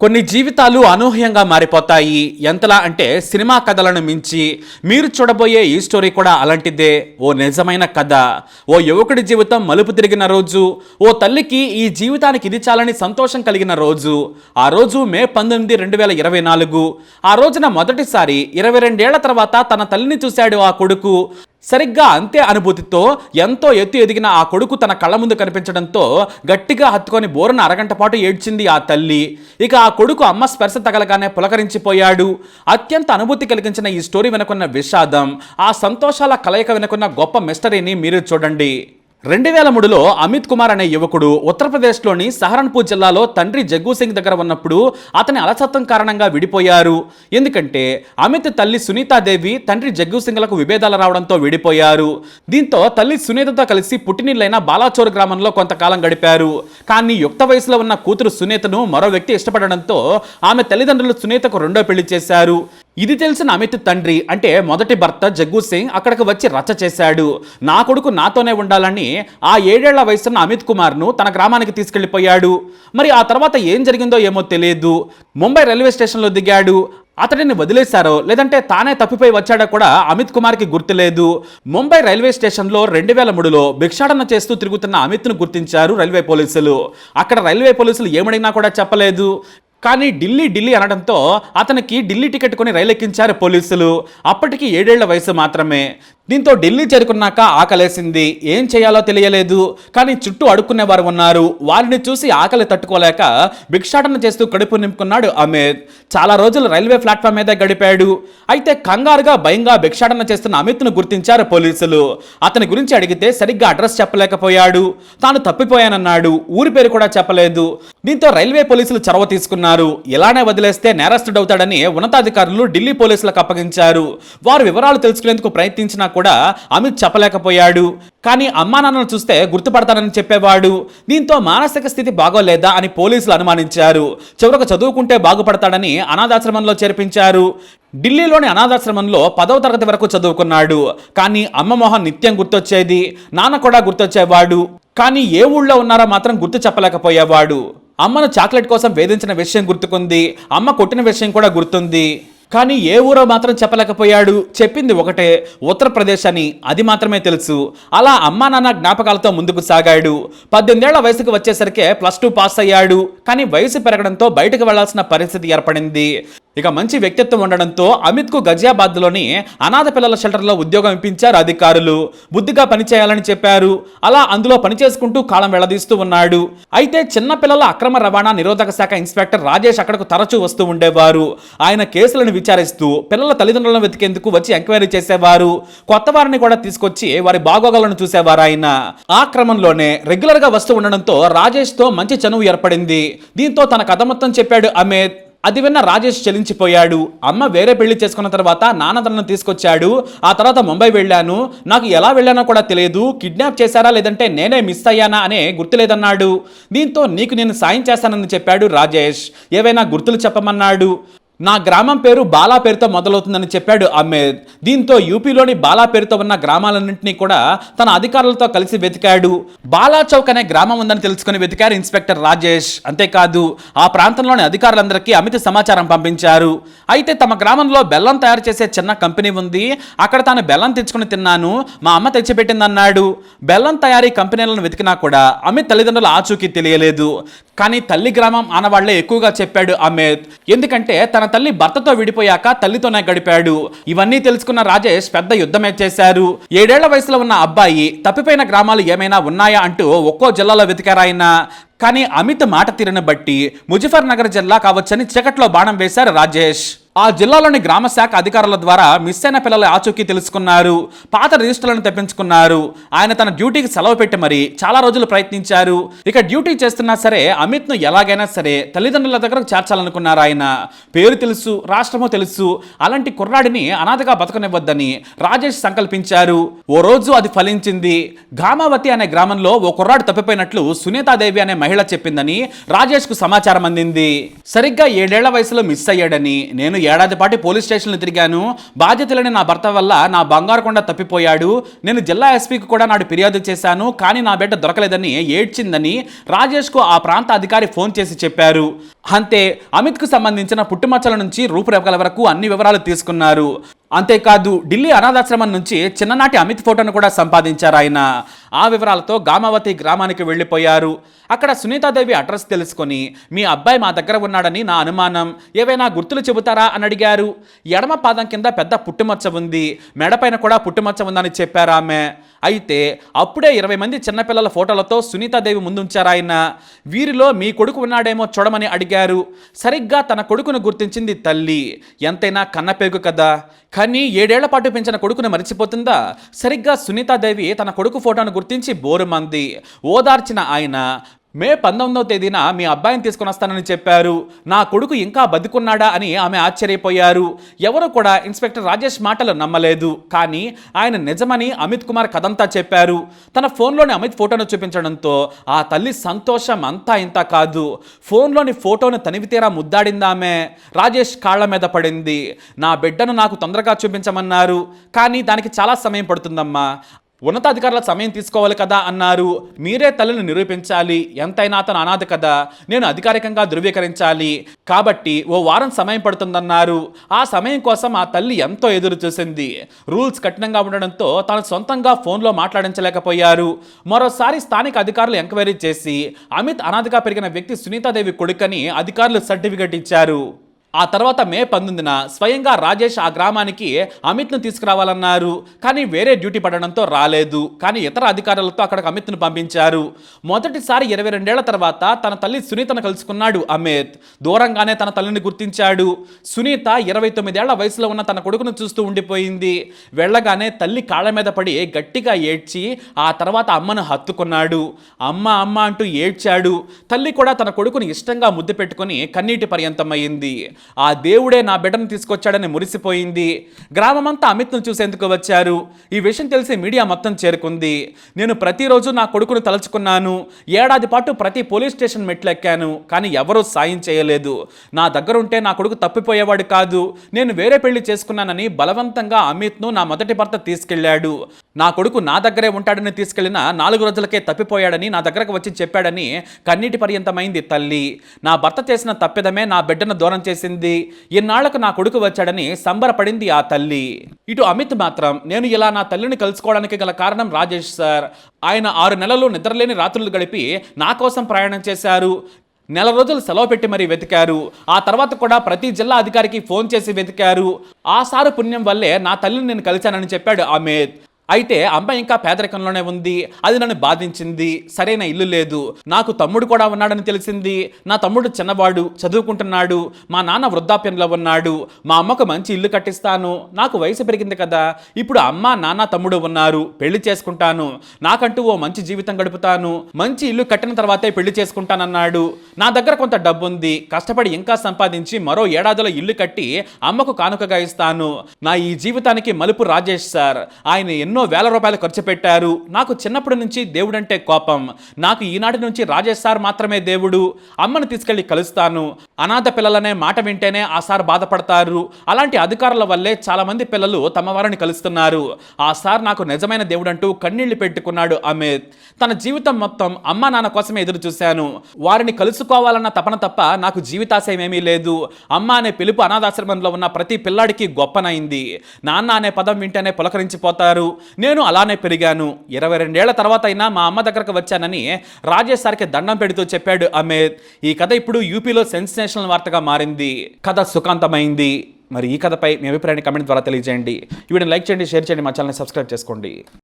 కొన్ని జీవితాలు అనూహ్యంగా మారిపోతాయి. ఎంతలా అంటే సినిమా కథలను మించి మీరు చూడబోయే ఈ స్టోరీ కూడా అలాంటిదే. ఓ నిజమైన కథ. ఓ యువకుడి జీవితం మలుపు తిరిగిన రోజు. ఓ తల్లికి ఈ జీవితానికి ఇది చాలని సంతోషం కలిగిన రోజు. ఆ రోజు మే పంతొమ్మిది రెండు వేల ఇరవై నాలుగు. ఆ రోజున మొదటిసారి ఇరవై రెండేళ్ళ తర్వాత తన తల్లిని చూశాడు ఆ కొడుకు. సరిగ్గా అంతే అనుభూతితో ఎంతో ఎత్తు ఎదిగిన ఆ కొడుకు తన కళ్ళ ముందు కనిపించడంతో గట్టిగా హత్తుకొని బోరున అరగంట పాటు ఏడ్చింది ఆ తల్లి. ఇక ఆ కొడుకు అమ్మ స్పర్శ తగలగానే పులకరించిపోయాడు. అత్యంత అనుభూతి కలిగించిన ఈ స్టోరీ వెనుకున్న విషాదం ఆ సంతోషాల కలయిక వెనుకున్న గొప్ప మిస్టరీని మీరు చూడండి. రెండు వేల మూడులో అమిత్ కుమార్ అనే యువకుడు ఉత్తరప్రదేశ్లోని సహరన్పూర్ జిల్లాలో తండ్రి జగ్గు సింగ్ దగ్గర ఉన్నప్పుడు అతని అలసత్వం కారణంగా విడిపోయారు. ఎందుకంటే అమిత్ తల్లి సునీతాదేవి తండ్రి జగ్గు సింగ్లకు విభేదాలు రావడంతో విడిపోయారు. దీంతో తల్లి సునీతతో కలిసి పుట్టినీళ్ళైన బాలాచోర్ గ్రామంలో కొంతకాలం గడిపారు. కానీ యుక్త వయసులో ఉన్న కూతురు సునీతను మరో వ్యక్తి ఇష్టపడడంతో ఆమె తల్లిదండ్రులు సునీతకు రెండో పెళ్ళి చేశారు. ఇది తెలిసిన అమిత్ తండ్రి అంటే మొదటి భర్త జగ్గు సింగ్ అక్కడికి వచ్చి రచ్చ చేశాడు. నా కొడుకు నాతోనే ఉండాలని ఆ ఏడేళ్ళ వయసున్న అమిత్ కుమార్ను తన గ్రామానికి తీసుకెళ్ళిపోయాడు మరి ఆ తర్వాత ఏం జరిగిందో ఏమో తెలియదు. ముంబై రైల్వే స్టేషన్లో దిగాడు. అతడిని వదిలేశారో లేదంటే తానే తప్పిపోయి వచ్చాడో కూడా అమిత్ కుమార్కి గుర్తులేదు. ముంబై రైల్వే స్టేషన్లో రెండు వేల మూడులో భిక్షాటన చేస్తూ తిరుగుతున్న అమిత్ను గుర్తించారు రైల్వే పోలీసులు. అక్కడ రైల్వే పోలీసులు ఏమడిగినా కూడా చెప్పలేదు. కానీ ఢిల్లీ ఢిల్లీ అనడంతో అతనికి ఢిల్లీ టికెట్ కొని రైలు ఎక్కించారు పోలీసులు. అప్పటికి ఏడేళ్ళ వయసు మాత్రమే. దీంతో ఢిల్లీ చేరుకున్నాక ఆకలేసింది. ఏం చేయాలో తెలియలేదు. కానీ చుట్టూ అడుక్కునేవారు ఉన్నారు. వారిని చూసి ఆకలి తట్టుకోలేక భిక్షాటన చేస్తూ కడుపు నింపుకున్నాడు అమిత్. చాలా రోజులు రైల్వే ప్లాట్ఫామ్ మీద గడిపాడు. అయితే కంగారుగా భయంగా భిక్షాటన చేస్తున్న అమిత్ను గుర్తించారు పోలీసులు. అతని గురించి అడిగితే సరిగ్గా అడ్రస్ చెప్పలేకపోయాడు. తాను తప్పిపోయానన్నాడు. ఊరి పేరు కూడా చెప్పలేదు. దీంతో రైల్వే పోలీసులు చొరవ తీసుకున్నారు. ఇలానే వదిలేస్తే నేరస్తుడవుతాడని ఉన్నతాధికారులు ఢిల్లీ పోలీసులకు అప్పగించారు. వారు వివరాలు తెలుసుకునేందుకు ప్రయత్నించినా కూడా అమిత్ చెప్పలేకపోయాడు. కానీ అమ్మా నాన్నను చూస్తే గుర్తుపడతానని చెప్పేవాడు. దీంతో మానసిక స్థితి బాగోలేదా అని పోలీసులు అనుమానించారు. చివరకు చదువుకుంటే బాగుపడతాడని అనాథాశ్రమంలో చేర్పించారు. ఢిల్లీలోని అనాథాశ్రమంలో పదవ తరగతి వరకు చదువుకున్నాడు. కానీ అమ్మ మొహం నిత్యం గుర్తొచ్చేది. నాన్న కూడా గుర్తొచ్చేవాడు. కానీ ఏ ఊళ్ళో ఉన్నారో మాత్రం గుర్తు చెప్పలేకపోయేవాడు. అమ్మను చాక్లెట్ కోసం వేధించిన విషయం గుర్తుకుంది. అమ్మ కొట్టిన విషయం కూడా గుర్తుంది. కానీ ఏ ఊరో మాత్రం చెప్పలేకపోయాడు. చెప్పింది ఒకటే ఉత్తరప్రదేశ్ అని అది మాత్రమే తెలుసు. అలా అమ్మా నాన్న జ్ఞాపకాలతో ముందుకు సాగాడు. పద్దెనిమిదేళ్ళ వయసుకు వచ్చేసరికే ప్లస్ టూ పాస్ అయ్యాడు. కానీ వయసు పెరగడంతో బయటకు వెళ్ళాల్సిన పరిస్థితి ఏర్పడింది. ఇక మంచి వ్యక్తిత్వం ఉండడంతో అమిత్కు గజియాబాద్లోని అనాథ పిల్లల షెల్టర్లో ఉద్యోగం ఇప్పించారు అధికారులు. బుద్ధిగా పనిచేయాలని చెప్పారు. అలా అందులో పనిచేసుకుంటూ కాలం వెళ్ళదీస్తూ ఉన్నాడు. అయితే చిన్న పిల్లల అక్రమ రవాణా నిరోధక శాఖ ఇన్స్పెక్టర్ రాజేష్ అక్కడకు తరచూ వస్తూ ఉండేవారు. ఆయన కేసులను విచారిస్తూ పిల్లల తల్లిదండ్రులను వెతికేందుకు వచ్చి ఎంక్వైరీ చేసేవారు. కొత్త వారిని కూడా తీసుకొచ్చి వారి బాగోగాలను చూసేవారు ఆయన. ఆ క్రమంలోనే రెగ్యులర్గా వస్తూ ఉండడంతో రాజేష్తో మంచి చనువు ఏర్పడింది. దీంతో తన కథ మొత్తం చెప్పాడు అమిత్. అది విన్న రాజేష్ చెలించిపోయాడు. అమ్మ వేరే పెళ్ళి చేసుకున్న తర్వాత నాన్న తనను తీసుకొచ్చాడు. ఆ తర్వాత ముంబై వెళ్ళాను. నాకు ఎలా వెళ్ళానో కూడా తెలియదు. కిడ్నాప్ చేశారా లేదంటే నేనే మిస్ అయ్యానా అనే గుర్తులేదన్నాడు దీంతో నీకు నేను సాయం చేస్తానని చెప్పాడు రాజేష్. ఏవైనా గుర్తులు చెప్పమన్నాడు. నా గ్రామం పేరు బాలా పేరుతో మొదలవుతుందని చెప్పాడు అమ్మేద్ దీంతో యూపీలోని బాలా పేరుతో ఉన్న గ్రామాలన్నింటినీ కూడా తన అధికారులతో కలిసి వెతికాడు. బాలా చౌక్ అనే గ్రామం ఉందని తెలుసుకుని వెతికారు ఇన్స్పెక్టర్ రాజేష్. అంతేకాదు ఆ ప్రాంతంలోని అధికారులందరికీ అమిత సమాచారం పంపించారు. అయితే తమ గ్రామంలో బెల్లం తయారు చేసే చిన్న కంపెనీ ఉంది. అక్కడ తాను బెల్లం తెచ్చుకుని తిన్నాను. మా అమ్మ తెచ్చిపెట్టిందన్నాడు. బెల్లం తయారీ కంపెనీలను వెతికినా కూడా అమిత్ తల్లిదండ్రుల ఆచూకీ తెలియలేదు. కానీ తల్లి గ్రామం ఆనవాళ్ళే ఎక్కువగా చెప్పాడు అమిత్ ఎందుకంటే తన తల్లి భర్తతో విడిపోయాక తల్లితోనే గడిపాడు. ఇవన్నీ తెలుసుకున్న రాజేష్ పెద్ద యుద్ధమే చేశారు. ఏడేళ్ళ వయసులో ఉన్న అబ్బాయి తప్పిపోయిన గ్రామాలు ఏమైనా ఉన్నాయా అంటూ ఒక్కో జిల్లాలో వెతికారాయన కానీ అమిత్ మాట తీరును బట్టి ముజఫర్ నగర్ జిల్లా కావచ్చని చీకట్లో బాణం వేశారు రాజేష్. ఆ జిల్లాలోని గ్రామ శాఖ అధికారుల ద్వారా మిస్ అయిన పిల్లల ఆచూకీ తెలుసుకున్నారు. పాత రిజిస్టర్లను తెప్పించుకున్నారు. ఆయన తన డ్యూటీకి సెలవు పెట్టి మరి చాలా రోజులు ప్రయత్నించారు. ఇక డ్యూటీ చేస్తున్నా సరే అమిత్ను ఎలాగైనా సరే తల్లిదండ్రుల దగ్గరకు చేర్చాలనుకున్నారు ఆయన. పేరు తెలుసు రాష్ట్రము తెలుసు. అలాంటి కుర్రాడిని అనాథగా బతకనివ్వద్దని రాజేష్ సంకల్పించారు. ఓ రోజు అది ఫలించింది. గామావతి అనే గ్రామంలో ఓ కుర్రాడు తప్పిపోయినట్లు సునీతాదేవి అనే మహిళ చెప్పిందని రాజేష్కు సమాచారం అందింది. సరిగ్గా ఏడేళ్ళ వయసులో మిస్ అయ్యాడని నేను ఏడాది పాటు పోలీస్ స్టేషన్లు తిరిగాను. బాధ్యతలని నా భర్త వల్ల నా బంగారు కొండ తప్పిపోయాడు. నేను జిల్లా ఎస్పీకి కూడా నాడు ఫిర్యాదు చేశాను. కానీ నా బిడ్డ దొరకలేదని ఏడ్చిందని రాజేష్కు ఆ ప్రాంత అధికారి ఫోన్ చేసి చెప్పారు. అంతే అమిత్కు సంబంధించిన పుట్టుమచ్చల నుంచి రూపురేఖల వరకు అన్ని వివరాలు తీసుకున్నారు. అంతేకాదు ఢిల్లీ అనాథాశ్రమం నుంచి చిన్ననాటి అమిత్ ఫోటోను కూడా సంపాదించారు ఆయన. ఆ వివరాలతో గామావతి గ్రామానికి వెళ్ళిపోయారు. అక్కడ సునీతాదేవి అడ్రస్ తెలుసుకొని మీ అబ్బాయి మా దగ్గర ఉన్నాడని నా అనుమానం. ఏవైనా గుర్తులు చెబుతారా? అని అడిగారు. ఎడమ పాదం కింద పెద్ద పుట్టుమచ్చ ఉంది. మెడపైన కూడా పుట్టుమచ్చ ఉందని చెప్పారు ఆమె. అయితే అప్పుడే ఇరవై మంది చిన్నపిల్లల ఫోటోలతో సునీతాదేవి ముందుంచారాయన వీరిలో మీ కొడుకు ఉన్నాడేమో చూడమని అడిగారు. సరిగ్గా తన కొడుకును గుర్తించింది తల్లి. ఎంతైనా కన్నపేగు కదా. కానీ ఏడేళ్ళ పాటు పెంచిన కొడుకును మర్చిపోతుందా? సరిగ్గా సునీతాదేవి తన కొడుకు ఫోటోను గుర్తించి బోరుమంది ఓదార్చిన ఆయన మే పంతొమ్మిదవ తేదీన మీ అబ్బాయిని తీసుకుని వస్తానని చెప్పారు. నా కొడుకు ఇంకా బతుకున్నాడా? అని ఆమె ఆశ్చర్యపోయారు. ఎవరు కూడా ఇన్స్పెక్టర్ రాజేష్ మాటలు నమ్మలేదు. కానీ ఆయన నిజమని అమిత్ కుమార్ కథంతా చెప్పారు. తన ఫోన్లోని అమిత్ ఫోటోను చూపించడంతో ఆ తల్లి సంతోషం అంతా ఇంత కాదు. ఫోన్లోని ఫోటోను తనివితేరా ముద్దాడిందామె. రాజేష్ కాళ్ళ మీద పడింది. నా బిడ్డను నాకు తొందరగా చూపించమన్నారు. కానీ దానికి చాలా సమయం పడుతుందమ్మా. ఉన్నతాధికారుల సమయం తీసుకోవాలి కదా అన్నారు. మీరే తల్లిని నిరూపించాలి. ఎంతైనా అతను అనాథ కదా. నేను అధికారికంగా ధృవీకరించాలి. కాబట్టి ఓ వారం సమయం పడుతుందన్నారు. ఆ సమయం కోసం ఆ తల్లి ఎంతో ఎదురు చూసింది. రూల్స్ కఠినంగా ఉండడంతో తాను సొంతంగా ఫోన్లో మాట్లాడించలేకపోయారు. మరోసారి స్థానిక అధికారులు ఎంక్వైరీ చేసి అమిత్ అనాథగా పెరిగిన వ్యక్తి సునీతాదేవి కొడుకని అధికారులు సర్టిఫికెట్ ఇచ్చారు. ఆ తర్వాత మే పంతొమ్మిదిన స్వయంగా రాజేష్ ఆ గ్రామానికి అమిత్ను తీసుకురావాలన్నారు. కానీ వేరే డ్యూటీ పడడంతో రాలేదు. కానీ ఇతర అధికారులతో అక్కడికి అమిత్ను పంపించారు. మొదటిసారి ఇరవై రెండేళ్ళ తర్వాత తన తల్లి సునీతను కలుసుకున్నాడు అమిత్. దూరంగానే తన తల్లిని గుర్తించాడు. సునీత ఇరవై తొమ్మిదేళ్ళ వయసులో ఉన్న తన కొడుకును చూస్తూ ఉండిపోయింది. వెళ్ళగానే తల్లి కాళ్ళ మీద పడి గట్టిగా ఏడ్చి ఆ తర్వాత అమ్మను హత్తుకున్నాడు. అమ్మ అమ్మ అంటూ ఏడ్చాడు. తల్లి కూడా తన కొడుకుని ఇష్టంగా ముద్దు పెట్టుకుని కన్నీటి పర్యంతమయ్యింది. ఆ దేవుడే నా బిడ్డను తీసుకొచ్చాడని మురిసిపోయింది. గ్రామమంతా అమిత్ను చూసేందుకు వచ్చారు. ఈ విషయం తెలిసి మీడియా మొత్తం చేరుకుంది. నేను ప్రతిరోజు నా కొడుకును తలుచుకున్నాను. ఏడాది పాటు ప్రతి పోలీస్ స్టేషన్ మెట్లెక్కాను. కానీ ఎవరూ సాయం చేయలేదు. నా దగ్గర ఉంటే నా కొడుకు తప్పిపోయేవాడు కాదు. నేను వేరే పెళ్ళి చేసుకున్నానని బలవంతంగా అమిత్ను నా మొదటి భర్త తీసుకెళ్ళాడు నా కొడుకు నా దగ్గరే ఉంటాడని తీసుకెళ్ళిన నాలుగు రోజులకే తప్పిపోయాడని నా దగ్గరకు వచ్చి చెప్పాడని కన్నీటి పర్యంతమైంది తల్లి. నా భర్త చేసిన తప్పిదమే నా బిడ్డను దూరం చేసింది. ఇన్నాళ్ళకు నా కొడుకు వచ్చాడని సంబరపడింది ఆ తల్లి. ఇటు అమిత్ మాత్రం నేను ఇలా నా తల్లిని కలుసుకోవడానికి గల కారణం రాజేష్ సార్. ఆయన ఆరు నెలలు నిద్రలేని రాత్రులు గడిపి నా కోసం ప్రయాణం చేశారు. నెల రోజులు సెలవు పెట్టి మరీ వెతికారు. ఆ తర్వాత కూడా ప్రతి జిల్లా అధికారికి ఫోన్ చేసి వెతికారు. ఆ సారు పుణ్యం వల్లే నా తల్లిని నేను కలిశానని చెప్పాడు అమిత్. అయితే అమ్మాయి ఇంకా పేదరికంలోనే ఉంది అది నన్ను బాధించింది సరైన ఇల్లు లేదు నాకు తమ్ముడు కూడా ఉన్నాడని తెలిసింది నా తమ్ముడు చిన్నవాడు చదువుకుంటున్నాడు మా నాన్న వృద్ధాప్యంలో ఉన్నాడు మా అమ్మకు మంచి ఇల్లు కట్టిస్తాను నాకు వయసు పెరిగింది కదా ఇప్పుడు అమ్మ నాన్న తమ్ముడు ఉన్నారు పెళ్ళి చేసుకుంటాను నాకంటూ ఓ మంచి జీవితం గడుపుతాను మంచి ఇల్లు కట్టిన తర్వాతే పెళ్ళి చేసుకుంటానన్నాడు నా దగ్గర కొంత డబ్బు ఉంది కష్టపడి ఇంకా సంపాదించి మరో ఏడాదిలో ఇల్లు కట్టి అమ్మకు కానుకగా ఇస్తాను నా ఈ జీవితానికి మలుపు రాజేష్ సార్ ఆయన ఎన్నో వేల రూపాయలు ఖర్చు పెట్టారు. నాకు చిన్నప్పటి నుంచి దేవుడంటే కోపం. నాకు ఈనాటి నుంచి రాజేష్ సార్ మాత్రమే దేవుడు. అమ్మను తీసుకెళ్ళి కలుస్తాను. అనాథ పిల్లలనే మాట వింటేనే ఆ సార్ బాధపడతారు. అలాంటి అధికారుల వల్లే చాలామంది పిల్లలు తమ వారిని కలుస్తున్నారు. ఆ సార్ నాకు నిజమైన దేవుడంటూ కన్నీళ్ళు పెట్టుకున్నాడు అమిత్. తన జీవితం మొత్తం అమ్మ నాన్న కోసమే ఎదురు చూశాను. వారిని కలుసుకోవాలన్న తపన తప్ప నాకు జీవితాశయం ఏమీ లేదు. అమ్మ అనే పిలుపు అనాథాశ్రమంలో ఉన్న ప్రతి పిల్లాడికి గొప్పనైంది. నాన్న అనే పదం వింటేనే పులకరించిపోతారు. నేను అలానే పెరిగాను. ఇరవై రెండేళ్ళ తర్వాత అయినా మా అమ్మ దగ్గరకు వచ్చానని రాజేష్ సార్కి దండం పెడుతూ చెప్పాడు అమేద్ ఈ కథ ఇప్పుడు యూపీలో సెన్సేషనల్ వార్తగా మారింది. కథ సుఖాంతమైంది. మరి ఈ కథపై మీ అభిప్రాయాన్ని కమెంట్ ద్వారా తెలియజేయండి. ఈ వీడియోని లైక్ చేయండి షేర్ చేయండి మా ఛానల్ని సబ్స్క్రైబ్ చేసుకోండి.